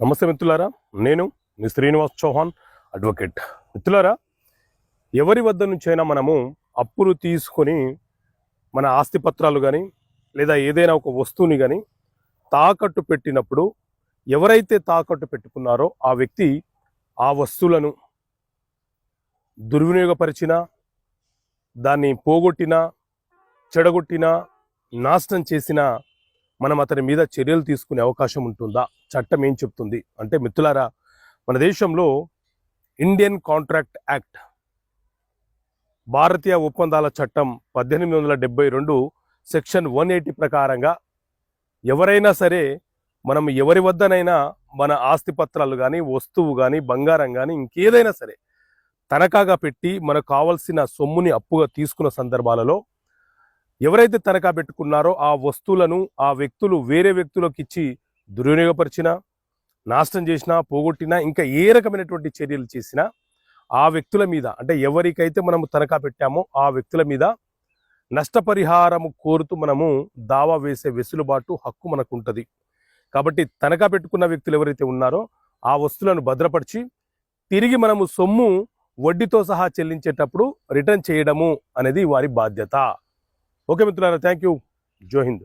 నమస్తే మిత్రులారా నేను మీ శ్రీనివాస్ చౌహాన్ అడ్వకేట్ మిత్రులారా ఎవరి వద్ద నుంచైనా మనము అప్పులు తీసుకొని మన ఆస్తి పత్రాలు కానీ లేదా ఏదైనా ఒక వస్తువుని కానీ తాకట్టు పెట్టినప్పుడు ఎవరైతే తాకట్టు పెట్టుకున్నారో ఆ వ్యక్తి ఆ వస్తువులను దుర్వినియోగపరిచినా దాన్ని పోగొట్టినా చెడగొట్టినా నాశనం చేసినా మనం అతని మీద చర్యలు తీసుకునే అవకాశం ఉంటుందా? చట్టం ఏం చెప్తుంది? అంటే మిత్రులారా మన దేశంలో ఇండియన్ కాంట్రాక్ట్ యాక్ట్ భారతీయ ఒప్పందాల చట్టం పద్దెనిమిది వందల డెబ్బై రెండు సెక్షన్ వన్ ఎయిటీ ప్రకారంగా ఎవరైనా సరే మనం ఎవరి వద్దనైనా మన ఆస్తి పత్రాలు కానీ వస్తువు కానీ బంగారం కానీ ఇంకేదైనా సరే తనఖాగా పెట్టి మనకు కావలసిన సొమ్ముని అప్పుగా తీసుకున్న సందర్భాలలో ఎవరైతే తనఖా పెట్టుకున్నారో ఆ వస్తువులను ఆ వ్యక్తులు వేరే వ్యక్తులకు ఇచ్చి దుర్వినియోగపరిచినా నాశనం చేసినా పోగొట్టినా ఇంకా ఏ రకమైనటువంటి చర్యలు చేసినా ఆ వ్యక్తుల మీద అంటే ఎవరికైతే మనము తనఖా పెట్టామో ఆ వ్యక్తుల మీద నష్టపరిహారము కోరుతూ మనము దావా వేసే వెసులుబాటు హక్కు మనకు ఉంటుంది కాబట్టి తనఖా పెట్టుకున్న వ్యక్తులు ఎవరైతే ఉన్నారో ఆ వస్తువులను భద్రపరిచి తిరిగి మనము సొమ్ము వడ్డీతో సహా చెల్లించేటప్పుడు రిటర్న్ చేయడము అనేది వారి బాధ్యత. ఓకే మిత్రులారా థ్యాంక్ యూ జోహింద్